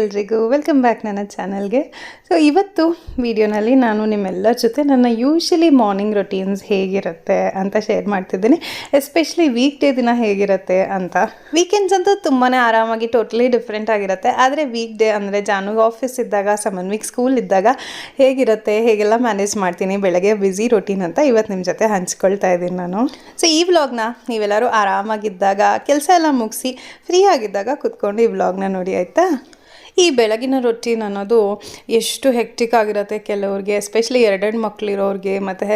ಎಲ್ರಿಗೂ welcome back ನನ್ನ ಚಾನಲ್ಗೆ ಸೊ ಇವತ್ತು ವಿಡಿಯೋನಲ್ಲಿ ನಾನು ನಿಮ್ಮೆಲ್ಲರ ಜೊತೆ ನನ್ನ ಯೂಶಲಿ ಮಾರ್ನಿಂಗ್ ರೊಟೀನ್ಸ್ ಹೇಗಿರುತ್ತೆ ಅಂತ ಶೇರ್ ಮಾಡ್ತಿದ್ದೀನಿ. ಎಸ್ಪೆಷಲಿ ವೀಕ್ ಡೇ ದಿನ ಹೇಗಿರುತ್ತೆ ಅಂತ. ವೀಕೆಂಡ್ಸ್ ಅಂತೂ ತುಂಬಾ ಆರಾಮಾಗಿ ಟೋಟಲಿ ಡಿಫ್ರೆಂಟ್ ಆಗಿರುತ್ತೆ. ಆದರೆ ವೀಕ್ ಡೇ ಅಂದರೆ ಜಾನುಗೆ ಆಫೀಸ್ ಇದ್ದಾಗ, ಸಮನ್ವಿಕ್ ಸ್ಕೂಲ್ ಇದ್ದಾಗ ಹೇಗಿರುತ್ತೆ, ಹೇಗೆಲ್ಲ ಮ್ಯಾನೇಜ್ ಮಾಡ್ತೀನಿ, ಬೆಳಗ್ಗೆ ಬ್ಯುಸಿ ರೊಟೀನ್ ಅಂತ ಇವತ್ತು ನಿಮ್ಮ ಜೊತೆ ಹಂಚ್ಕೊಳ್ತಾ ಇದ್ದೀನಿ ನಾನು. ಸೊ ಈ ವ್ಲಾಗ್ನ ನೀವೆಲ್ಲರೂ ಆರಾಮಾಗಿದ್ದಾಗ, ಕೆಲಸ ಎಲ್ಲ ಮುಗಿಸಿ ಫ್ರೀ ಆಗಿದ್ದಾಗ ಕುತ್ಕೊಂಡು ಈ ವ್ಲಾಗ್ನ ನೋಡಿ ಆಯಿತಾ? ಈ ಬೆಳಗಿನ ರೊಟೀನ್ ಅನ್ನೋದು ಎಷ್ಟು ಹೆಕ್ಟಿಕ್ ಆಗಿರುತ್ತೆ ಕೆಲವ್ರಿಗೆ ಎಸ್ಪೆಷಲಿ ಎರಡೆರಡು ಮಕ್ಕಳಿರೋರಿಗೆ ಮತ್ತು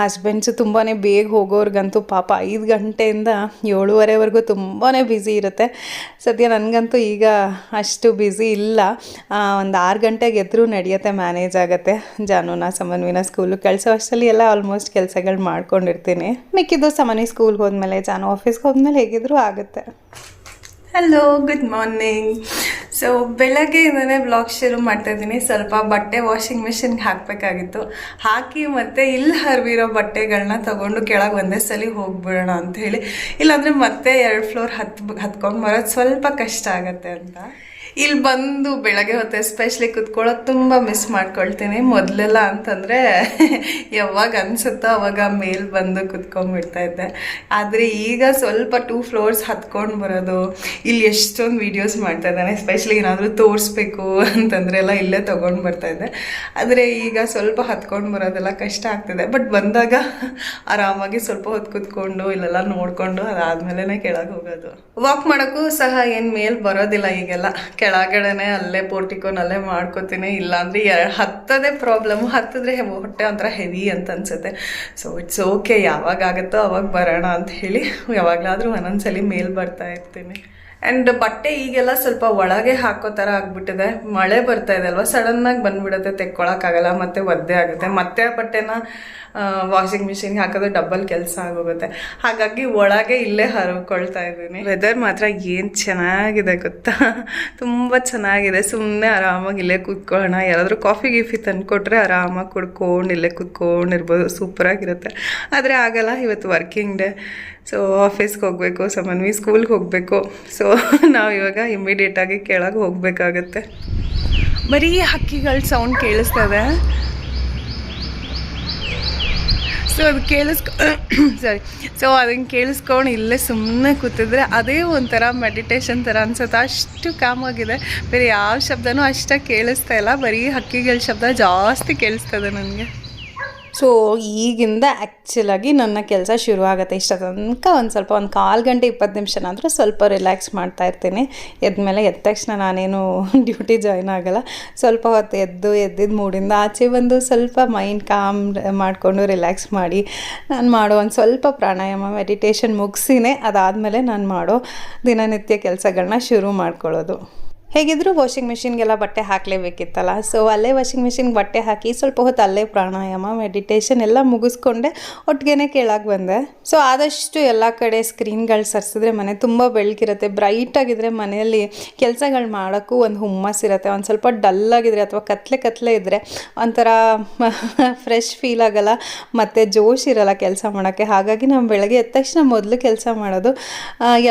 ಹಸ್ಬೆಂಡ್ಸು ತುಂಬಾ ಬೇಗ ಹೋಗೋರ್ಗಂತೂ ಪಾಪ ಐದು ಗಂಟೆಯಿಂದ ಏಳುವರೆವರೆಗೂ ತುಂಬಾ ಬ್ಯುಸಿ ಇರುತ್ತೆ. ಸದ್ಯ ನನಗಂತೂ ಈಗ ಅಷ್ಟು ಬ್ಯುಸಿ ಇಲ್ಲ. ಒಂದು ಆರು ಗಂಟೆಗೆ ಎದ್ರೂ ನಡೆಯುತ್ತೆ ಮ್ಯಾನೇಜ್ ಆಗುತ್ತೆ. ಜಾನುನ, ಸಮನ್ವಿನ ಸ್ಕೂಲು ಕಳಿಸೋ ಅಷ್ಟರಲ್ಲಿ ಎಲ್ಲ ಆಲ್ಮೋಸ್ಟ್ ಕೆಲಸಗಳು ಮಾಡ್ಕೊಂಡಿರ್ತೀನಿ. ಮಿಕ್ಕಿದ್ದು ಸಮನ್ವಿ ಸ್ಕೂಲ್ಗೆ ಹೋದ್ಮೇಲೆ, ಜಾನು ಆಫೀಸ್ಗೆ ಹೋದ್ಮೇಲೆ ಹೇಗಿದ್ರೂ ಆಗುತ್ತೆ. ಹಲೋ ಗುಡ್ ಮಾರ್ನಿಂಗ್ ಸೊ ಬೆಳಗ್ಗೆಯಿಂದನೇ ಬ್ಲಾಗ್ ಶುರು ಮಾಡ್ತಾ ಇದ್ದೀನಿ. ಸ್ವಲ್ಪ ಬಟ್ಟೆ ವಾಷಿಂಗ್ ಮಿಷಿನ್ಗೆ ಹಾಕಬೇಕಾಗಿತ್ತು. ಹಾಕಿ ಮತ್ತೆ ಇಲ್ಲಿ ಹರಿವಿರೋ ಬಟ್ಟೆಗಳನ್ನ ತಗೊಂಡು ಕೆಳಗೆ ಒಂದೇ ಸಲ ಹೋಗ್ಬಿಡೋಣ ಅಂತ ಹೇಳಿ. ಇಲ್ಲಾಂದರೆ ಮತ್ತೆ ಎರಡು ಫ್ಲೋರ್ ಹತ್ ಹತ್ಕೊಂಡು ಬರೋದು ಸ್ವಲ್ಪ ಕಷ್ಟ ಆಗತ್ತೆ ಅಂತ. ಇಲ್ಲಿ ಬಂದು ಬೆಳಗ್ಗೆ ಹೊತ್ತು ಎಸ್ಪೆಷಲಿ ಕುತ್ಕೊಳ್ಳೋದು ತುಂಬ ಮಿಸ್ ಮಾಡ್ಕೊಳ್ತೀನಿ. ಮೊದಲೆಲ್ಲ ಅಂತಂದರೆ ಯಾವಾಗ ಅನಿಸುತ್ತೋ ಅವಾಗ ಮೇಲ್ ಬಂದು ಕುತ್ಕೊಂಡ್ಬಿಡ್ತಾ ಇದ್ದೆ. ಆದರೆ ಈಗ ಸ್ವಲ್ಪ ಟೂ ಫ್ಲೋರ್ಸ್ ಹತ್ಕೊಂಡು ಬರೋದು, ಇಲ್ಲಿ ಎಷ್ಟೊಂದು ವೀಡಿಯೋಸ್ ಮಾಡ್ತಾ ಇದ್ದಾನೆ ಎಸ್ಪೆಷಲಿ ಏನಾದರೂ ತೋರಿಸ್ಬೇಕು ಅಂತಂದ್ರೆ ಎಲ್ಲ ಇಲ್ಲೇ ತೊಗೊಂಡು ಬರ್ತಾ ಇದ್ದೆ. ಆದರೆ ಈಗ ಸ್ವಲ್ಪ ಹತ್ಕೊಂಡು ಬರೋದೆಲ್ಲ ಕಷ್ಟ ಆಗ್ತಿದೆ. ಬಟ್ ಬಂದಾಗ ಆರಾಮಾಗಿ ಸ್ವಲ್ಪ ಹೊತ್ತು ಕುತ್ಕೊಂಡು ಇಲ್ಲೆಲ್ಲ ನೋಡಿಕೊಂಡು ಅದಾದ್ಮೇಲೆ ಕೆಳಗೆ ಹೋಗೋದು. ವಾಕ್ ಮಾಡೋಕ್ಕೂ ಸಹ ಏನು ಮೇಲ್ ಬರೋದಿಲ್ಲ ಈಗೆಲ್ಲ. ಕೆಳಗಡೆನೆ ಅಲ್ಲೇ ಪೋರ್ಟಿಕೋನಲ್ಲೇ ಮಾಡ್ಕೋತೀನಿ. ಇಲ್ಲಾಂದ್ರೆ ಎರಡು ಹತ್ತದೇ ಪ್ರಾಬ್ಲಮ್ ಹತ್ತಿದ್ರೆ ಹೊಟ್ಟೆ ಒಂಥರ ಹೆವಿ ಅಂತ ಅನ್ಸುತ್ತೆ. ಸೊ ಇಟ್ಸ್ ಓಕೆ ಯಾವಾಗ ಆಗುತ್ತೋ ಅವಾಗ ಬರೋಣ ಅಂತ ಹೇಳಿ, ಯಾವಾಗಲಾದರೂ ಒಂದೊಂದ್ಸಲಿ ಮೇಲ್ ಬರ್ತಾ ಇರ್ತೀನಿ. ಆ್ಯಂಡ್ ಬಟ್ಟೆ ಈಗೆಲ್ಲ ಸ್ವಲ್ಪ ಒಳಗೆ ಹಾಕೋ ಥರ ಆಗಿಬಿಟ್ಟಿದೆ. ಮಳೆ ಬರ್ತಾ ಇದೆ ಅಲ್ವಾ? ಸಡನ್ನಾಗಿ ಬಂದ್ಬಿಡುತ್ತೆ ತೆಕ್ಕೊಳಕ್ಕಾಗಲ್ಲ ಮತ್ತೆ ಒದ್ದೆ ಆಗುತ್ತೆ. ಮತ್ತೆ ಆ ಬಟ್ಟೆನ ವಾಷಿಂಗ್ ಮಿಷಿನ್ಗೆ ಹಾಕೋದು ಡಬಲ್ ಕೆಲಸ ಆಗೋಗುತ್ತೆ. ಹಾಗಾಗಿ ಒಳಗೆ ಇಲ್ಲೇ ಹರಕೊಳ್ತಾ ಇದ್ದೀನಿ. ವೆದರ್ ಮಾತ್ರ ಏನು ಚೆನ್ನಾಗಿದೆ ಗೊತ್ತಾ? ತುಂಬ ಚೆನ್ನಾಗಿದೆ. ಸುಮ್ಮನೆ ಆರಾಮಾಗಿ ಇಲ್ಲೇ ಕೂತ್ಕೊಳ್ಳೋಣ. ಯಾರಾದರೂ ಕಾಫಿ ಗೀಫಿ ತಂದುಕೊಟ್ರೆ ಆರಾಮಾಗಿ ಕುಡ್ಕೊಂಡು ಇಲ್ಲೇ ಕೂತ್ಕೊಂಡಿರ್ಬೋದು. ಸೂಪರಾಗಿರುತ್ತೆ ಆದರೆ ಆಗಲ್ಲ, ಇವತ್ತು ವರ್ಕಿಂಗ್ ಡೇ ಸೊ ಆಫೀಸ್ಗೆ ಹೋಗಬೇಕು ಸಮನ್ವಿ ಸ್ಕೂಲ್ಗೆ ಹೋಗಬೇಕು. ಸೊ ನಾವು ಇವಾಗ ಇಮ್ಮಿಡಿಯೇಟಾಗಿ ಕೆಳಗೆ ಹೋಗಬೇಕಾಗತ್ತೆ. ಬರೀ ಹಕ್ಕಿಗಳ ಸೌಂಡ್ ಕೇಳಿಸ್ತದೆ. ಸೊ ಅದು ಕೇಳಿಸ್ಕೊ ಸಾರಿ ಸೊ ಅದನ್ನು ಕೇಳಿಸ್ಕೊಂಡು ಇಲ್ಲೇ ಸುಮ್ಮನೆ ಕೂತಿದ್ರೆ ಅದೇ ಒಂಥರ ಮೆಡಿಟೇಷನ್ ಥರ ಅನ್ಸುತ್ತೆ. ಅಷ್ಟು ಕಾಮಾಗಿದೆ ಬೇರೆ ಯಾವ ಶಬ್ದನೂ ಅಷ್ಟಾಗಿ ಕೇಳಿಸ್ತಾ ಇಲ್ಲ. ಬರೀ ಹಕ್ಕಿಗಳ ಶಬ್ದ ಜಾಸ್ತಿ ಕೇಳಿಸ್ತದೆ ನನಗೆ. ಸೊ ಈಗಿಂದ ಆ್ಯಕ್ಚುಲಾಗಿ ನನ್ನ ಕೆಲಸ ಶುರು ಆಗುತ್ತೆ ಇಷ್ಟ ತನಕ ಒಂದು ಸ್ವಲ್ಪ ಒಂದು ಕಾಲು ಗಂಟೆ ಇಪ್ಪತ್ತು ನಿಮಿಷನಾದರೂ ಸ್ವಲ್ಪ ರಿಲ್ಯಾಕ್ಸ್ ಮಾಡ್ತಾ ಇರ್ತೀನಿ. ಎದ್ಮೇಲೆ ಎದ್ದ ತಕ್ಷಣ ನಾನೇನು ಡ್ಯೂಟಿ ಜಾಯ್ನ್ ಆಗಲ್ಲ. ಸ್ವಲ್ಪ ಹೊತ್ತು ಎದ್ದು ಎದ್ದಿದ್ದ ಮೂಡಿಂದ ಆಚೆ ಬಂದು ಸ್ವಲ್ಪ ಮೈಂಡ್ ಕಾಮ್ ಮಾಡಿಕೊಂಡು ರಿಲ್ಯಾಕ್ಸ್ ಮಾಡಿ ನಾನು ಮಾಡೋ ಒಂದು ಸ್ವಲ್ಪ ಪ್ರಾಣಾಯಾಮ ಮೆಡಿಟೇಷನ್ ಮುಗಿಸಿನೇ ಅದಾದಮೇಲೆ ನಾನು ಮಾಡೋ ದಿನನಿತ್ಯ ಕೆಲಸಗಳನ್ನ ಶುರು ಮಾಡ್ಕೊಳ್ಳೋದು. ಹೇಗಿದ್ರು ವಾಷಿಂಗ್ ಮಿಷಿನ್ಗೆಲ್ಲ ಬಟ್ಟೆ ಹಾಕಲೇಬೇಕಿತ್ತಲ್ಲ. ಸೊ ಅಲ್ಲೇ ವಾಷಿಂಗ್ ಮಿಷಿನ್ಗೆ ಬಟ್ಟೆ ಹಾಕಿ ಸ್ವಲ್ಪ ಹೊತ್ತು ಅಲ್ಲೇ ಪ್ರಾಣಾಯಾಮ ಮೆಡಿಟೇಷನ್ ಎಲ್ಲ ಮುಗಿಸ್ಕೊಂಡೆ ಒಟ್ಟಿಗೆ ಕೆಳಗೆ ಬಂದೆ. ಸೊ ಆದಷ್ಟು ಎಲ್ಲ ಕಡೆ ಸ್ಕ್ರೀನ್ಗಳು ಸರ್ಸಿದ್ರೆ ಮನೆ ತುಂಬ ಬೆಳಕಿರುತ್ತೆ. ಬ್ರೈಟಾಗಿದ್ದರೆ ಮನೆಯಲ್ಲಿ ಕೆಲಸಗಳು ಮಾಡೋಕ್ಕೂ ಒಂದು ಹುಮ್ಮಸ್ಸಿರುತ್ತೆ ಒಂದು ಸ್ವಲ್ಪ ಡಲ್ಲಾಗಿದ್ರೆ ಅಥವಾ ಕತ್ಲೆ ಕತ್ಲೆ ಇದ್ದರೆ ಒಂಥರ ಫ್ರೆಶ್ ಫೀಲ್ ಆಗಲ್ಲ. ಮತ್ತು ಜೋಶ್ ಇರಲ್ಲ ಕೆಲಸ ಮಾಡೋಕ್ಕೆ. ಹಾಗಾಗಿ ನಾವು ಬೆಳಗ್ಗೆ ಎದ್ದ ತಕ್ಷಣ ಮೊದಲು ಕೆಲಸ ಮಾಡೋದು.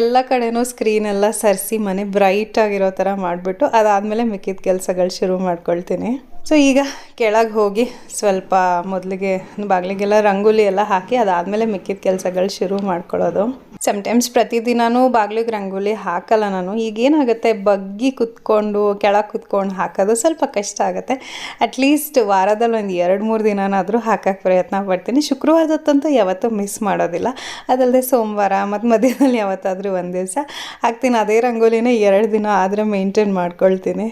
ಎಲ್ಲ ಕಡೆನೂ ಸ್ಕ್ರೀನೆಲ್ಲ ಸರಿಸಿ ಮನೆ ಬ್ರೈಟ್ ಥರ ಥರ ಮಾಡಿಬಿಟ್ಟು ಅದಾದಮೇಲೆ ಮಿಕ್ಕಿದ ಕೆಲಸಗಳು ಶುರು ಮಾಡ್ಕೊಳ್ತೀನಿ. ಸೊ ಈಗ ಕೆಳಗೆ ಹೋಗಿ ಸ್ವಲ್ಪ ಮೊದಲಿಗೆ ಬಾಗಿಲಿಗೆಲ್ಲ ರಂಗೋಲಿ ಎಲ್ಲ ಹಾಕಿ ಅದಾದಮೇಲೆ ಮಿಕ್ಕಿದ ಕೆಲಸಗಳು ಶುರು ಮಾಡ್ಕೊಳ್ಳೋದು. ಸಮ್ಟೈಮ್ಸ್ ಪ್ರತಿದಿನವೂ ಬಾಗಿಲಿಗೆ ರಂಗೋಲಿ ಹಾಕಲ್ಲ ನಾನು. ಈಗೇನಾಗುತ್ತೆ ಬಗ್ಗಿ ಕುತ್ಕೊಂಡು, ಕೆಳಗೆ ಕುತ್ಕೊಂಡು ಹಾಕೋದು ಸ್ವಲ್ಪ ಕಷ್ಟ ಆಗುತ್ತೆ. ಅಟ್ಲೀಸ್ಟ್ ವಾರದಲ್ಲಿ ಒಂದು ಎರಡು ಮೂರು ದಿನನಾದರೂ ಹಾಕೋಕ್ಕೆ ಪ್ರಯತ್ನ ಪಡ್ತೀನಿ. ಶುಕ್ರವಾರದತ್ತಂತೂ ಯಾವತ್ತೂ ಮಿಸ್ ಮಾಡೋದಿಲ್ಲ. ಅದಲ್ಲದೆ ಸೋಮವಾರ ಮತ್ತು ಮಧ್ಯದಲ್ಲಿ ಯಾವತ್ತಾದರೂ ಒಂದು ದಿವಸ ಹಾಕ್ತೀನಿ. ಅದೇ ರಂಗೋಲಿನೇ ಎರಡು ದಿನ ಆದರೆ ಮೇಂಟೈನ್ ಮಾಡ್ಕೊಳ್ತೀನಿ.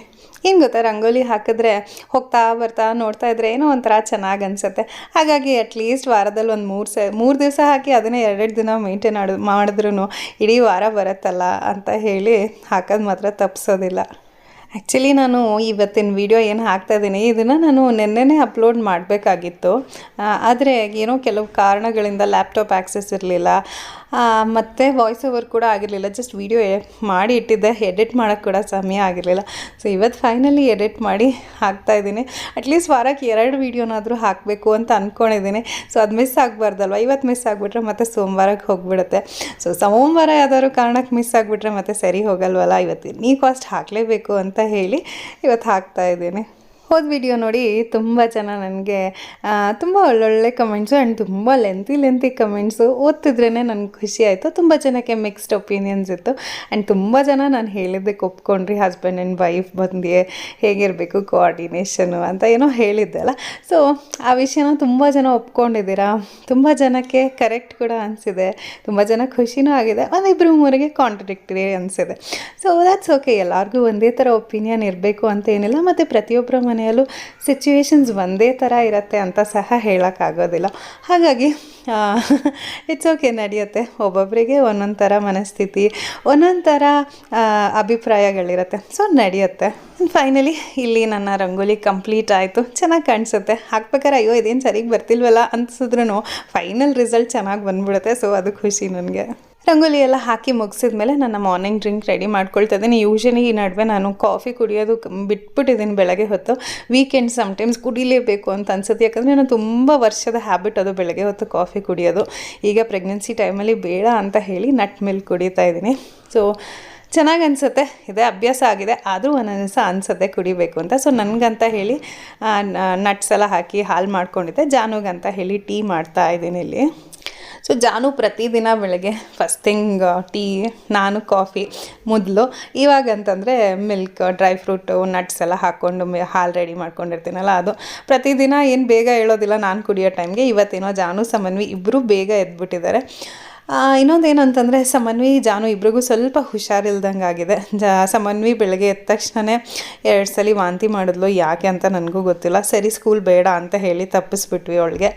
ಏನು ಗೊತ್ತಾ, ರಂಗೋಲಿ ಹಾಕಿದ್ರೆ ಹೋಗ್ತಾ ಬರ್ತಾ ನೋಡ್ತಾ ಇದ್ರೆ ಏನೋ ಒಂಥರ ಚೆನ್ನಾಗಿ ಅನಿಸುತ್ತೆ. ಹಾಗಾಗಿ ಅಟ್ಲೀಸ್ಟ್ ವಾರದಲ್ಲಿ ಒಂದು ಮೂರು ಸ, ಮೂರು ದಿವಸ ಹಾಕಿ ಅದನ್ನೇ ಎರಡೆರಡು ದಿನ ಮೇಂಟೈನ್ ಆಡೋ ಮಾಡಿದ್ರೂ ಇಡೀ ವಾರ ಬರುತ್ತಲ್ಲ ಅಂತ ಹೇಳಿ ಹಾಕೋದು ಮಾತ್ರ ತಪ್ಪಿಸೋದಿಲ್ಲ ಆ್ಯಕ್ಚುಲಿ ನಾನು ಇವತ್ತಿನ ವಿಡಿಯೋ ಏನು ಹಾಕ್ತಾ ಇದ್ದೀನಿ, ಇದನ್ನು ನಾನು ನಿನ್ನೆನೇ ಅಪ್ಲೋಡ್ ಮಾಡಬೇಕಾಗಿತ್ತು. ಆದರೆ ಏನೋ ಕೆಲವು ಕಾರಣಗಳಿಂದ ಲ್ಯಾಪ್ಟಾಪ್ ಆ್ಯಕ್ಸಸ್ ಇರಲಿಲ್ಲ. ಮತ್ತು ವಾಯ್ಸ್ ಓವರ್ ಕೂಡ ಆಗಿರಲಿಲ್ಲ. ಜಸ್ಟ್ ವೀಡಿಯೋ ಮಾಡಿ ಇಟ್ಟಿದ್ದೆ. ಎಡಿಟ್ ಮಾಡೋಕ್ಕೆ ಕೂಡ ಸಮಯ ಆಗಿರಲಿಲ್ಲ. ಸೊ ಇವತ್ತು ಫೈನಲಿ ಎಡಿಟ್ ಮಾಡಿ ಹಾಕ್ತಾ ಇದ್ದೀನಿ. ಅಟ್ಲೀಸ್ಟ್ ವಾರಕ್ಕೆ ಎರಡು ವೀಡಿಯೋನಾದರೂ ಹಾಕಬೇಕು ಅಂತ ಅಂದ್ಕೊಂಡಿದ್ದೀನಿ ಸೊ ಅದು ಮಿಸ್ ಆಗಬಾರ್ದಲ್ವ? ಇವತ್ತು ಮಿಸ್ ಆಗಿಬಿಟ್ರೆ ಮತ್ತೆ ಸೋಮವಾರಕ್ಕೆ ಹೋಗಿಬಿಡುತ್ತೆ. ಸೊ ಸೋಮವಾರ ಯಾವ್ದಾದ್ರು ಕಾರಣಕ್ಕೆ ಮಿಸ್ ಆಗಿಬಿಟ್ರೆ ಮತ್ತೆ ಸರಿ ಹೋಗಲ್ವಲ್ಲ? ಇವತ್ತು ನೀ ಕಾಸ್ಟ್ ಹಾಕಲೇಬೇಕು ಅಂತ ಹೇಳಿ ಇವತ್ತು ಹಾಕ್ತಾ ಇದ್ದೀನಿ. ಹೋದ ವಿಡಿಯೋ ನೋಡಿ ತುಂಬ ಜನ ನನಗೆ ತುಂಬ ಒಳ್ಳೊಳ್ಳೆ ಕಮೆಂಟ್ಸು ಆ್ಯಂಡ್ ತುಂಬ ಲೆಂತಿ ಲೆಂತಿ ಕಮೆಂಟ್ಸು ಓದ್ತಿದ್ರೇ ನನಗೆ ಖುಷಿ ಆಯಿತು. ತುಂಬ ಜನಕ್ಕೆ ಮಿಕ್ಸ್ಡ್ ಒಪಿನಿಯನ್ಸ್ ಇತ್ತು. ಆ್ಯಂಡ್ ತುಂಬ ಜನ ನಾನು ಹೇಳಿದ್ದಕ್ಕೆ ಒಪ್ಕೊಂಡ್ರಿ ಹಸ್ಬೆಂಡ್ ಆ್ಯಂಡ್ ವೈಫ್ ಬಂದು ಹೇಗಿರಬೇಕು ಕೋಆರ್ಡಿನೇಷನು ಅಂತ ಏನೋ ಹೇಳಿದ್ದೆ ಅಲ್ಲ. ಸೊ ಆ ವಿಷಯನ ತುಂಬ ಜನ ಒಪ್ಕೊಂಡಿದ್ದೀರಾ? ತುಂಬ ಜನಕ್ಕೆ ಕರೆಕ್ಟ್ ಕೂಡ ಅನಿಸಿದೆ. ತುಂಬ ಜನ ಖುಷಿನೂ ಆಗಿದೆ. ಒಂದಿಬ್ಬರು ಮೂರಿಗೆ ಕಾಂಟ್ರಡಿಕ್ಟರಿ ಅನಿಸಿದೆ. ಸೊ ದ್ಯಾಟ್ಸ್ ಓಕೆ ಎಲ್ಲರಿಗೂ ಒಂದೇ ಥರ ಒಪಿನಿಯನ್ ಇರಬೇಕು ಅಂತ ಏನಿಲ್ಲ. ಮತ್ತು ಪ್ರತಿಯೊಬ್ಬರ ಮನೆಯಲ್ಲೂ ಸಿಚುವೇಶನ್ಸ್ ಒಂದೇ ಥರ ಇರುತ್ತೆ ಅಂತ ಸಹ ಹೇಳೋಕ್ಕಾಗೋದಿಲ್ಲ. ಹಾಗಾಗಿ ಇಟ್ಸ್ ಓಕೆ ನಡೆಯುತ್ತೆ. ಒಬ್ಬೊಬ್ಬರಿಗೆ ಒಂದೊಂದು ಥರ ಮನಸ್ಥಿತಿ, ಒಂದೊಂದು ಥರ ಅಭಿಪ್ರಾಯಗಳಿರುತ್ತೆ. ಸೊ ನಡೆಯುತ್ತೆ. ಫೈನಲಿ ಇಲ್ಲಿ ನನ್ನ ರಂಗೋಲಿ ಕಂಪ್ಲೀಟ್ ಆಯಿತು. ಚೆನ್ನಾಗಿ ಕಾಣಿಸುತ್ತೆ. ಹಾಕ್ಬೇಕಾರೆ ಅಯ್ಯೋ, ಇದೇನು ಸರಿಗೆ ಬರ್ತಿಲ್ವಲ್ಲ ಅನ್ಸಿದ್ರು ಫೈನಲ್ ರಿಸಲ್ಟ್ ಚೆನ್ನಾಗಿ ಬಂದ್ಬಿಡುತ್ತೆ. ಸೊ ಅದು ಖುಷಿ ನನಗೆ. ರಂಗೋಲಿ ಎಲ್ಲ ಹಾಕಿ ಮುಗಿಸಿದ ಮೇಲೆ ನನ್ನ ಮಾರ್ನಿಂಗ್ ಡ್ರಿಂಕ್ ರೆಡಿ ಮಾಡ್ಕೊಳ್ತಾ ಇದ್ದೀನಿ. ಯೂಶಲಿ ಈ ನಡುವೆ ನಾನು ಕಾಫಿ ಕುಡಿಯೋದು ಬಿಟ್ಬಿಟ್ಟಿದ್ದೀನಿ ಬೆಳಗ್ಗೆ ಹೊತ್ತು. ವೀಕೆಂಡ್ ಸಮ್ಟೈಮ್ಸ್ ಕುಡಿಲೇಬೇಕು ಅಂತ ಅನ್ಸುತ್ತೆ. ಯಾಕಂದರೆ ನಾನು ತುಂಬ ವರ್ಷದ ಹ್ಯಾಬಿಟ್ ಅದು ಬೆಳಗ್ಗೆ ಹೊತ್ತು ಕಾಫಿ ಕುಡಿಯೋದು. ಈಗ ಪ್ರೆಗ್ನೆನ್ಸಿ ಟೈಮಲ್ಲಿ ಬೇಡ ಅಂತ ಹೇಳಿ ನಟ್ ಮಿಲ್ಕ್ ಕುಡಿತಾ ಇದ್ದೀನಿ. ಸೊ ಚೆನ್ನಾಗಿ ಅನಿಸುತ್ತೆ. ಇದೇ, ಅಭ್ಯಾಸ ಆಗಿದೆ. ಆದರೂ ಒಂದೊಂದು ದಿವಸ ಅನಿಸುತ್ತೆ ಕುಡಿಬೇಕು ಅಂತ. ಸೊ ನನಗಂತ ಹೇಳಿ ನಟ್ಸ್ ಎಲ್ಲ ಹಾಕಿ ಹಾಲು ಮಾಡ್ಕೊಂಡಿದ್ದೆ. ಜಾನುಗಂತ ಹೇಳಿ ಟೀ ಮಾಡ್ತಾ ಇದ್ದೀನಿ ಇಲ್ಲಿ. ಸೊ ಜಾನು ಪ್ರತಿದಿನ ಬೆಳಗ್ಗೆ ಫಸ್ಟ್ ಥಿಂಗ್ ಟೀ ನಾನು ಕಾಫಿ ಮೊದಲು. ಇವಾಗ ಅಂತಂದರೆ ಮಿಲ್ಕ್ ಡ್ರೈ ಫ್ರೂಟು ನಟ್ಸ್ ಎಲ್ಲ ಹಾಕ್ಕೊಂಡು ಹಾಲು ರೆಡಿ ಮಾಡ್ಕೊಂಡಿರ್ತೀನಲ್ಲ ಅದು. ಪ್ರತಿದಿನ ಏನು ಬೇಗ ಹೇಳೋದಿಲ್ಲ, ನಾನು ಕುಡಿಯೋ ಟೈಮ್ಗೆ ಇವತ್ತೇನೋ ಜಾನು, ಸಮನ್ವಿ ಇಬ್ಬರು ಬೇಗ ಎದ್ಬಿಟ್ಟಿದ್ದಾರೆ. ಇನ್ನೊಂದೇನು ಏನಂತಂದರೆ ಸಮನ್ವಿ ಜಾನು ಇಬ್ರಿಗೂ ಸ್ವಲ್ಪ ಹುಷಾರಿಲ್ದಂಗೆ ಆಗಿದೆ ಜಾ ಸಮನ್ವಿ ಬೆಳಗ್ಗೆ ಎದ್ದ ತಕ್ಷಣವೇ ಎರಡು ಸಲ ವಾಂತಿ ಮಾಡಿದ್ಲು. ಯಾಕೆ ಅಂತ ನನಗೂ ಗೊತ್ತಿಲ್ಲ. ಸರಿ ಸ್ಕೂಲ್ ಬೇಡ ಅಂತ ಹೇಳಿ ತಪ್ಪಿಸ್ಬಿಟ್ವಿ ಅವಳಿಗೆ.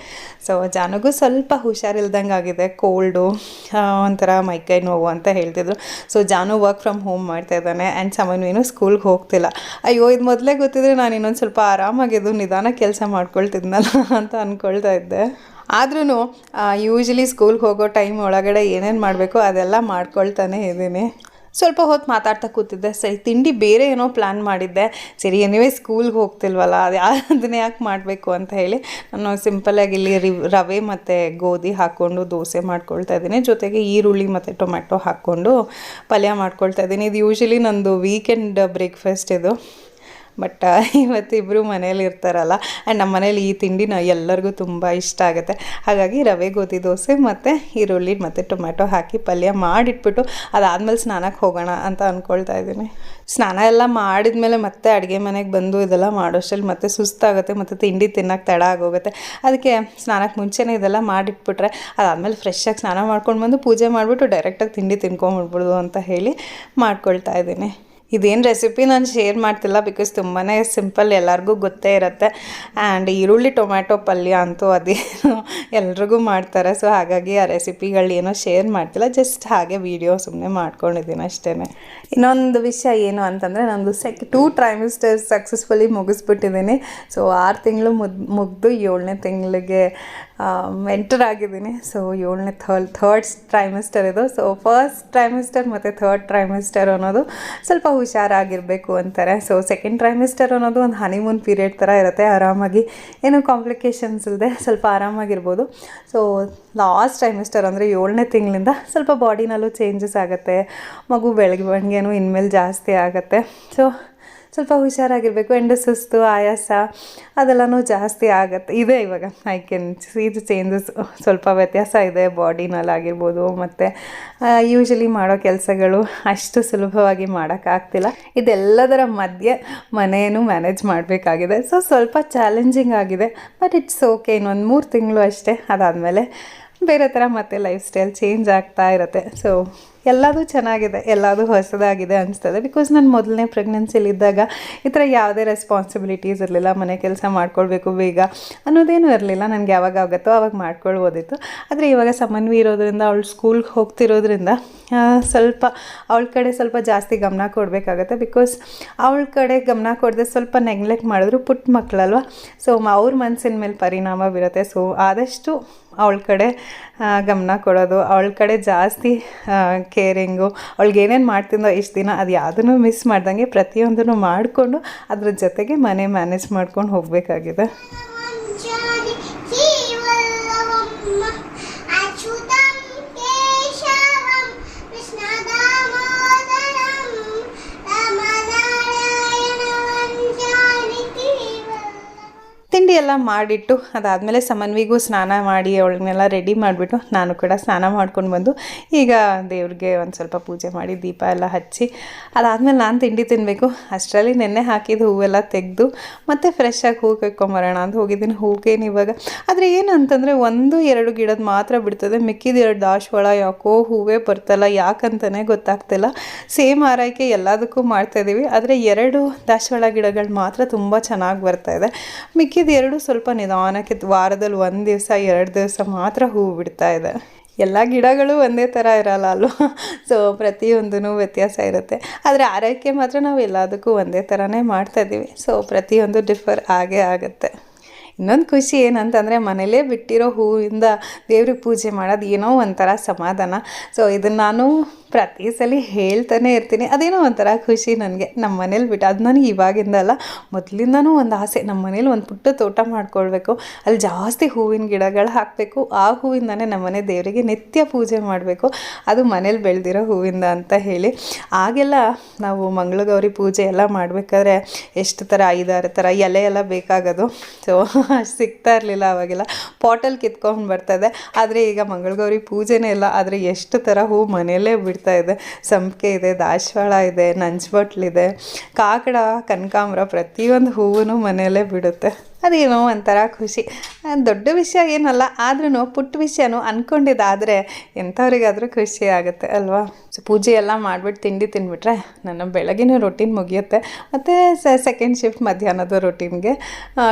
ಸೊ ಜಾನುಗೂ ಸ್ವಲ್ಪ ಹುಷಾರಿಲ್ದಂಗೆ ಆಗಿದೆ ಕೋಲ್ಡು ಒಂಥರ ಮೈಕೈ ನೋವು ಅಂತ ಹೇಳ್ತಿದ್ರು. So Janu work from home ಮಾಡ್ತಾ ಇದ್ದಾನೆ ಆ್ಯಂಡ್ ಸಮನ್ವಿನೂ ಸ್ಕೂಲ್ಗೆ ಹೋಗ್ತಿಲ್ಲ. ಅಯ್ಯೋ, ಇದು ಮೊದಲೇ ಗೊತ್ತಿದ್ರೆ ನಾನು ಇನ್ನೊಂದು ಸ್ವಲ್ಪ ಆರಾಮಾಗಿದ್ದು ನಿಧಾನ ಕೆಲಸ ಮಾಡ್ಕೊಳ್ತಿದ್ನಲ್ಲ ಅಂತ ಅಂದ್ಕೊಳ್ತಾ ಇದ್ದೆ. ಆದ್ರೂ ಯೂಶ್ವಲಿ ಸ್ಕೂಲ್ಗೆ ಹೋಗೋ ಟೈಮ್ ಒಳಗಡೆ ಏನೇನು ಮಾಡಬೇಕು ಅದೆಲ್ಲ ಮಾಡ್ಕೊಳ್ತಾನೆ ಇದ್ದೀನಿ. ಸ್ವಲ್ಪ ಹೊತ್ತು ಮಾತಾಡ್ತಾ ಕೂತಿದ್ದೆ. ಸರಿ, ತಿಂಡಿ ಬೇರೆ ಏನೋ ಪ್ಲ್ಯಾನ್ ಮಾಡಿದ್ದೆ. ಸರಿ ಏನಿವೆ ಸ್ಕೂಲ್ಗೆ ಹೋಗ್ತಿಲ್ವಲ್ಲ, ಅದು ಅದನ್ನೇ ಯಾಕೆ ಮಾಡಬೇಕು ಅಂತ ಹೇಳಿ ನಾನು ಸಿಂಪಲಾಗಿ ಇಲ್ಲಿ ರವೆ ಮತ್ತು ಗೋಧಿ ಹಾಕ್ಕೊಂಡು ದೋಸೆ ಮಾಡ್ಕೊಳ್ತಾ ಇದ್ದೀನಿ. ಜೊತೆಗೆ ಈರುಳ್ಳಿ ಮತ್ತು ಟೊಮೆಟೊ ಹಾಕ್ಕೊಂಡು ಪಲ್ಯ ಮಾಡ್ಕೊಳ್ತಾ ಇದ್ದೀನಿ. ಇದು ಯೂಶ್ವಲಿ ನಂದು ವೀಕೆಂಡ್ ಬ್ರೇಕ್ಫಾಸ್ಟ್ ಇದು. ಬಟ್ ಇವತ್ತಿಬ್ಬರು ಮನೇಲಿ ಇರ್ತಾರಲ್ಲ ಆ್ಯಂಡ್ ನಮ್ಮ ಮನೇಲಿ ಈ ತಿಂಡಿನ ಎಲ್ಲರಿಗೂ ತುಂಬ ಇಷ್ಟ ಆಗುತ್ತೆ. ಹಾಗಾಗಿ ರವೆ, ಗೋಧಿ, ದೋಸೆ ಮತ್ತು ಈರುಳ್ಳಿ ಮತ್ತು ಟೊಮ್ಯಾಟೊ ಹಾಕಿ ಪಲ್ಯ ಮಾಡಿಟ್ಬಿಟ್ಟು ಅದಾದಮೇಲೆ ಸ್ನಾನಕ್ಕೆ ಹೋಗೋಣ ಅಂತ ಅಂದ್ಕೊಳ್ತಾ ಇದ್ದೀನಿ. ಸ್ನಾನ ಎಲ್ಲ ಮಾಡಿದ ಮೇಲೆ ಮತ್ತೆ ಅಡುಗೆ ಮನೆಗೆ ಬಂದು ಇದೆಲ್ಲ ಮಾಡೋಷ್ಟರಲ್ಲಿ ಮತ್ತೆ ಸುಸ್ತಾಗುತ್ತೆ, ಮತ್ತು ತಿಂಡಿ ತಿನ್ನೋಕೆ ತಡ ಆಗೋಗುತ್ತೆ. ಅದಕ್ಕೆ ಸ್ನಾನಕ್ಕೆ ಮುಂಚೆನೇ ಇದೆಲ್ಲ ಮಾಡಿಟ್ಬಿಟ್ರೆ ಅದಾದಮೇಲೆ ಫ್ರೆಶ್ಶಾಗಿ ಸ್ನಾನ ಮಾಡ್ಕೊಂಡು ಬಂದು ಪೂಜೆ ಮಾಡಿಬಿಟ್ಟು ಡೈರೆಕ್ಟಾಗಿ ತಿಂಡಿ ತಿನ್ಕೊಂಬಿಡ್ಬೋದು ಅಂತ ಹೇಳಿ ಮಾಡ್ಕೊಳ್ತಾ ಇದ್ದೀನಿ. ಇದೇನು ರೆಸಿಪಿ ನಾನು ಶೇರ್ ಮಾಡ್ತಿಲ್ಲ ಬಿಕಾಸ್ ತುಂಬಾ ಸಿಂಪಲ್ ಎಲ್ಲರಿಗೂ ಗೊತ್ತೇ ಇರುತ್ತೆ. ಆ್ಯಂಡ್ ಈರುಳ್ಳಿ ಟೊಮ್ಯಾಟೊ ಪಲ್ಯ ಅಂತೂ ಅದೇನು ಎಲ್ರಿಗೂ ಮಾಡ್ತಾರೆ. ಸೊ ಹಾಗಾಗಿ ಆ ರೆಸಿಪಿಗಳು ಏನೋ ಶೇರ್ ಮಾಡ್ತಿಲ್ಲ. ಜಸ್ಟ್ ಹಾಗೆ ವೀಡಿಯೋ ಸುಮ್ಮನೆ ಮಾಡ್ಕೊಂಡಿದ್ದೀನಿ ಅಷ್ಟೇ ಇನ್ನೊಂದು ವಿಷಯ ಏನು ಅಂತಂದರೆ, ನಂದು ಸೆಕ್ ಟೂ ಟ್ರೈಮಿಸ್ಟರ್ಸ್ ಸಕ್ಸಸ್ಫುಲಿ ಮುಗಿಸ್ಬಿಟ್ಟಿದ್ದೀನಿ. ಸೊ ಆರು ತಿಂಗಳು ಮುದ್, ಮುಗಿದು ಏಳನೇ ತಿಂಗಳಿಗೆ ಎಂಟರ್ ಆಗಿದ್ದೀನಿ. ಸೊ ಏಳನೇ ಥರ್ಡ್ ಥರ್ಡ್ ಟ್ರೈಮಿಸ್ಟರ್ ಇದು. ಸೊ ಫಸ್ಟ್ ಟ್ರೈಮಿಸ್ಟರ್ ಮತ್ತು ಥರ್ಡ್ ಟ್ರೈಮಿಸ್ಟರ್ ಅನ್ನೋದು ಸ್ವಲ್ಪ ಹುಷಾರಾಗಿರಬೇಕು ಅಂತಾರೆ. ಸೊ ಸೆಕೆಂಡ್ ಟ್ರೈಮಿಸ್ಟರ್ ಅನ್ನೋದು ಒಂದು ಹನಿಮೂನ್ ಪೀರಿಯಡ್ ಥರ ಇರುತ್ತೆ. ಆರಾಮಾಗಿ ಏನೂ ಕಾಂಪ್ಲಿಕೇಶನ್ಸ್ ಇಲ್ಲದೆ ಸ್ವಲ್ಪ ಆರಾಮಾಗಿರ್ಬೋದು. ಸೊ ಲಾಸ್ಟ್ ಟ್ರೈಮಿಸ್ಟರ್ ಅಂದರೆ ಏಳನೇ ತಿಂಗಳಿಂದ ಸ್ವಲ್ಪ ಬಾಡಿನಲ್ಲೂ ಚೇಂಜಸ್ ಆಗುತ್ತೆ. ಮಗು ಬೆಳವಣಿಗೆನೂ ಇನ್ಮೇಲೆ ಜಾಸ್ತಿ ಆಗುತ್ತೆ. ಸೊ ಸ್ವಲ್ಪ ಹುಷಾರಾಗಿರಬೇಕು ಆ್ಯಂಡ್ ಸುಸ್ತು, ಆಯಾಸ, ಅದೆಲ್ಲನೂ ಜಾಸ್ತಿ ಆಗುತ್ತೆ. ಇದೆ ಇವಾಗ ಐ ಕ್ಯಾನ್ ಇದು ಚೇಂಜಸ್ ಸ್ವಲ್ಪ ವ್ಯತ್ಯಾಸ ಇದೆ ಬಾಡಿನಲ್ಲಾಗಿರ್ಬೋದು ಮತ್ತು ಯೂಶಲಿ ಮಾಡೋ ಕೆಲಸಗಳು ಅಷ್ಟು ಸುಲಭವಾಗಿ ಮಾಡೋಕ್ಕಾಗ್ತಿಲ್ಲ ಇದೆಲ್ಲದರ ಮಧ್ಯೆ ಮನೆಯನ್ನು ಮ್ಯಾನೇಜ್ ಮಾಡಬೇಕಾಗಿದೆ. ಸೊ ಸ್ವಲ್ಪ ಚಾಲೆಂಜಿಂಗ್ ಆಗಿದೆ ಬಟ್ ಇಟ್ಸ್ ಓಕೆ ಇನ್ನೊಂದು ಮೂರು ತಿಂಗಳು ಅಷ್ಟೇ, ಅದಾದಮೇಲೆ ಬೇರೆ ಥರ ಮತ್ತೆ ಲೈಫ್ ಸ್ಟೈಲ್ ಚೇಂಜ್ ಆಗ್ತಾ ಇರುತ್ತೆ. ಸೊ ಎಲ್ಲದೂ ಚೆನ್ನಾಗಿದೆ, ಎಲ್ಲದೂ ಹೊಸದಾಗಿದೆ ಅನಿಸ್ತದೆ. ಬಿಕಾಸ್ ನಾನು ಮೊದಲನೇ ಪ್ರೆಗ್ನೆನ್ಸಿಲಿದ್ದಾಗ ಈ ಥರ ಯಾವುದೇ ರೆಸ್ಪಾನ್ಸಿಬಿಲಿಟೀಸ್ ಇರಲಿಲ್ಲ, ಮನೆ ಕೆಲಸ ಮಾಡ್ಕೊಳ್ಬೇಕು ಬೇಗ ಅನ್ನೋದೇನೂ ಇರಲಿಲ್ಲ. ನನಗೆ ಯಾವಾಗ ಆಗುತ್ತೋ ಆವಾಗ ಮಾಡ್ಕೊಳ್ಬೋದಿತ್ತು ಆದರೆ ಇವಾಗ ಸಮನ್ವಿ ಇರೋದ್ರಿಂದ, ಅವಳು ಸ್ಕೂಲ್ಗೆ ಹೋಗ್ತಿರೋದ್ರಿಂದ ಸ್ವಲ್ಪ ಅವಳ ಕಡೆ ಸ್ವಲ್ಪ ಜಾಸ್ತಿ ಗಮನ ಕೊಡಬೇಕಾಗತ್ತೆ. ಬಿಕಾಸ್ ಅವಳ ಕಡೆ ಗಮನ ಕೊಡದೆ ಸ್ವಲ್ಪ ನೆಗ್ಲೆಕ್ಟ್ ಮಾಡಿದ್ರು ಪುಟ್ಟ ಮಕ್ಕಳಲ್ವ ಸೊ ಅವ್ರ ಮನಸ್ಸಿನ ಮೇಲೆ ಪರಿಣಾಮ ಬೀರುತ್ತೆ. ಸೊ ಆದಷ್ಟು ಅವಳ ಕಡೆ ಗಮನ ಕೊಡೋದು, ಅವಳ ಕಡೆ ಜಾಸ್ತಿ ಕೇರಿಂಗು ಅವಳಿಗೆ ಏನೇನು ಮಾಡ್ತಿದ್ದೋ ಇಷ್ಟು ದಿನ ಅದು ಯಾವುದನ್ನು ಮಿಸ್ ಮಾಡ್ದಂಗೆ ಪ್ರತಿಯೊಂದನ್ನು ಮಾಡಿಕೊಂಡು ಅದ್ರ ಜೊತೆಗೆ ಮನೆ ಮ್ಯಾನೇಜ್ ಮಾಡ್ಕೊಂಡು ಹೋಗಬೇಕಾಗಿದೆ. ಎಲ್ಲ ಮಾಡಿಟ್ಟು ಅದಾದಮೇಲೆ ಸಮನ್ವಿಗೂ ಸ್ನಾನ ಮಾಡಿ ಅವಳನ್ನೆಲ್ಲ ರೆಡಿ ಮಾಡಿಬಿಟ್ಟು ನಾನು ಕೂಡ ಸ್ನಾನ ಮಾಡ್ಕೊಂಡು ಬಂದು ಈಗ ದೇವ್ರಿಗೆ ಒಂದು ಸ್ವಲ್ಪ ಪೂಜೆ ಮಾಡಿ ದೀಪ ಎಲ್ಲ ಹಚ್ಚಿ, ಅದಾದಮೇಲೆ ನಾನು ತಿಂಡಿ ತಿನ್ನಬೇಕು ಅಷ್ಟರಲ್ಲಿ ನೆನ್ನೆ ಹಾಕಿದ ಹೂವೆಲ್ಲ ತೆಗೆದು ಮತ್ತೆ ಫ್ರೆಶ್ ಹೂ ಕೈಕೊಂಬರೋಣ ಅಂತ ಹೋಗಿದ್ದೀನಿ. ಹೂಗೇನು ಇವಾಗ, ಆದರೆ ಏನು ಅಂತಂದರೆ ಒಂದು ಎರಡು ಗಿಡದ ಮಾತ್ರ ಬಿಡ್ತದೆ. ಮಿಕ್ಕಿದ ಎರಡು ದಾಸವಾಳ ಯಾಕೋ ಹೂವೇ ಬರ್ತಲ್ಲ. ಯಾಕಂತಲೇ ಗೊತ್ತಾಗ್ತಿಲ್ಲ. ಸೇಮ್ ಆರೈಕೆ ಎಲ್ಲದಕ್ಕೂ ಮಾಡ್ತಾಯಿದ್ದೀವಿ ಆದರೆ ಎರಡು ದಾಶವಳ ಗಿಡಗಳು ಮಾತ್ರ ತುಂಬ ಚೆನ್ನಾಗಿ ಬರ್ತಾ ಇದೆ. ಮಿಕ್ಕಿದ ಎರಡು ಸ್ವಲ್ಪ ನಿಧಾನಕ್ಕೆ ವಾರದಲ್ಲಿ ಒಂದು ದಿವಸ, ಎರಡು ದಿವಸ ಮಾತ್ರ ಹೂವು ಬಿಡ್ತಾ ಇದೆ. ಎಲ್ಲ ಗಿಡಗಳು ಒಂದೇ ಥರ ಇರಲ್ಲ ಅಲ್ವಾ? ಸೊ ಪ್ರತಿಯೊಂದೂ ವ್ಯತ್ಯಾಸ ಇರುತ್ತೆ. ಆದರೆ ಆರೈಕೆ ಮಾತ್ರ ನಾವು ಎಲ್ಲದಕ್ಕೂ ಒಂದೇ ಥರನೇ ಮಾಡ್ತಾ ಇದ್ದೀವಿ. ಸೊ ಪ್ರತಿಯೊಂದು ಡಿಫರ್ ಆಗೇ ಆಗುತ್ತೆ. ಇನ್ನೊಂದು ಖುಷಿ ಏನಂತಂದರೆ ಮನೇಲೇ ಬಿಟ್ಟಿರೋ ಹೂವಿಂದ ದೇವ್ರಿಗೆ ಪೂಜೆ ಮಾಡೋದು ಏನೋ ಒಂಥರ ಸಮಾಧಾನ. ಸೊ ಇದನ್ನು ನಾನು ಪ್ರತಿ ಸಲ ಹೇಳ್ತಾನೆ ಇರ್ತೀನಿ. ಅದೇನೋ ಒಂಥರ ಖುಷಿ ನನಗೆ. ನಮ್ಮ ಮನೇಲಿ ಬಿಟ್ಟು ಅದು ನನಗೆ ಇವಾಗಿಂದ ಅಲ್ಲ, ಮೊದಲಿಂದನೂ ಒಂದು ಆಸೆ. ನಮ್ಮ ಮನೇಲಿ ಒಂದು ಪುಟ್ಟ ತೋಟ ಮಾಡ್ಕೊಳ್ಬೇಕು. ಅಲ್ಲಿ ಜಾಸ್ತಿ ಹೂವಿನ ಗಿಡಗಳು ಹಾಕಬೇಕು. ಆ ಹೂವಿಂದನೇ ನಮ್ಮ ಮನೆ ದೇವರಿಗೆ ನಿತ್ಯ ಪೂಜೆ ಮಾಡಬೇಕು. ಅದು ಮನೇಲಿ ಬೆಳೆದಿರೋ ಹೂವಿಂದ ಅಂತ ಹೇಳಿ. ಆಗೆಲ್ಲ ನಾವು ಮಂಗಳಗೌರಿ ಪೂಜೆ ಎಲ್ಲ ಮಾಡಬೇಕಾದ್ರೆ ಎಷ್ಟು ಥರ ಐದಾರು ಥರ ಎಲೆ ಎಲ್ಲ ಬೇಕಾಗೋದು. ಸೊ ಸಿಗ್ತಾ ಇರಲಿಲ್ಲ ಅವಾಗೆಲ್ಲ. ಪಾಟಲ್ಲಿ ಕಿತ್ಕೊಂಡು ಬರ್ತದೆ. ಆದರೆ ಈಗ ಮಂಗಳಗೌರಿ ಪೂಜೆನೇ ಇಲ್ಲ. ಆದರೆ ಎಷ್ಟು ಥರ ಹೂ ಮನೆಯಲ್ಲೇ ಬಿಡ್ತಾ ಇದೆ, ಸಂಪಿಗೆ ಇದೆ, ದಾಸವಾಳ ಇದೆ ನಂಜುಬಟ್ಲಿದೆ ಕಾಕಡ, ಕನಕಾಂಬ್ರ ಪ್ರತಿಯೊಂದು ಹೂವು ಮನೆಯಲ್ಲೇ ಬಿಡುತ್ತೆ. ಅದೇನೋ ಒಂಥರ ಖುಷಿ. ದೊಡ್ಡ ವಿಷಯ ಏನಲ್ಲ ಆದ್ರೂ ಪುಟ್ಟ ವಿಷಯನೂ ಅಂದ್ಕೊಂಡಿದ್ದಾದರೆ ಎಂಥವ್ರಿಗಾದರೂ ಖುಷಿ ಆಗುತ್ತೆ ಅಲ್ವಾ? ಸೊ, ಪೂಜೆ ಎಲ್ಲ ಮಾಡಿಬಿಟ್ಟು ತಿಂಡಿ ತಿಂದ್ಬಿಟ್ರೆ ನನ್ನ ಬೆಳಗಿನ ರೊಟೀನ್ ಮುಗಿಯುತ್ತೆ. ಮತ್ತು ಸೆಕೆಂಡ್ ಶಿಫ್ಟ್ ಮಧ್ಯಾಹ್ನದ ರೊಟೀನ್ಗೆ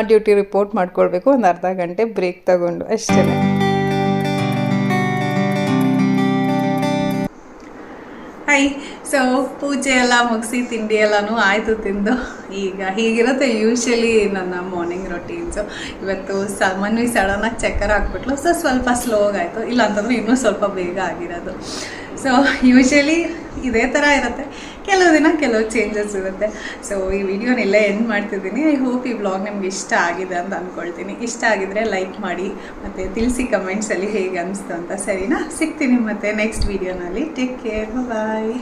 ಡ್ಯೂಟಿ ರಿಪೋರ್ಟ್ ಮಾಡ್ಕೊಳ್ಬೇಕು. ಒಂದು ಅರ್ಧ ಗಂಟೆ ಬ್ರೇಕ್ ತಗೊಂಡು ಅಷ್ಟೇ ಹಾಯ್ ಸೊ ಪೂಜೆ ಎಲ್ಲ ಮುಗಿಸಿ, ತಿಂಡಿ ಎಲ್ಲನೂ ಆಯಿತು ತಿಂದು. ಈಗ ಹೀಗಿರುತ್ತೆ ಯೂಶ್ವಲಿ ನನ್ನ ಮಾರ್ನಿಂಗ್ ರೊಟೀನ್ಸು ಇವತ್ತು ಸಾಮಾನ್ಯ ಸಡನ್ನಾಗಿ ಚಕ್ಕರ್ ಹಾಕ್ಬಿಟ್ಲು. ಸೊ ಸ್ವಲ್ಪ ಸ್ಲೋ ಆಯಿತು ಇಲ್ಲಾಂತಂದ್ರೆ ಇನ್ನೂ ಸ್ವಲ್ಪ ಬೇಗ ಆಗಿರೋದು. ಸೊ ಯೂಶ್ವಲಿ ಇದೇ ಥರ ಇರುತ್ತೆ. ಕೆಲವು ದಿನ ಕೆಲವು ಚೇಂಜಸ್ ಇರುತ್ತೆ. ಸೊ ಈ ವಿಡಿಯೋನ ಇಲ್ಲೇ ಎಂಡ್ ಮಾಡ್ತಿದ್ದೀನಿ. ಐ ಹೋಪ್ ಈ ಬ್ಲಾಗ್ ನಿಮ್ಗೆ ಇಷ್ಟ ಆಗಿದೆ ಅಂತ ಅಂದ್ಕೊಳ್ತೀನಿ ಇಷ್ಟ ಆಗಿದ್ರೆ ಲೈಕ್ ಮಾಡಿ, ಮತ್ತು ತಿಳಿಸಿ ಕಮೆಂಟ್ಸಲ್ಲಿ ಹೇಗೆ ಅನಿಸ್ತು ಅಂತ. ಸರಿನಾ? ಸಿಗ್ತೀನಿ ಮತ್ತೆ ನೆಕ್ಸ್ಟ್ ವಿಡಿಯೋನಲ್ಲಿ ಟೇಕ್ ಕೇರ್ ಬಾಯ್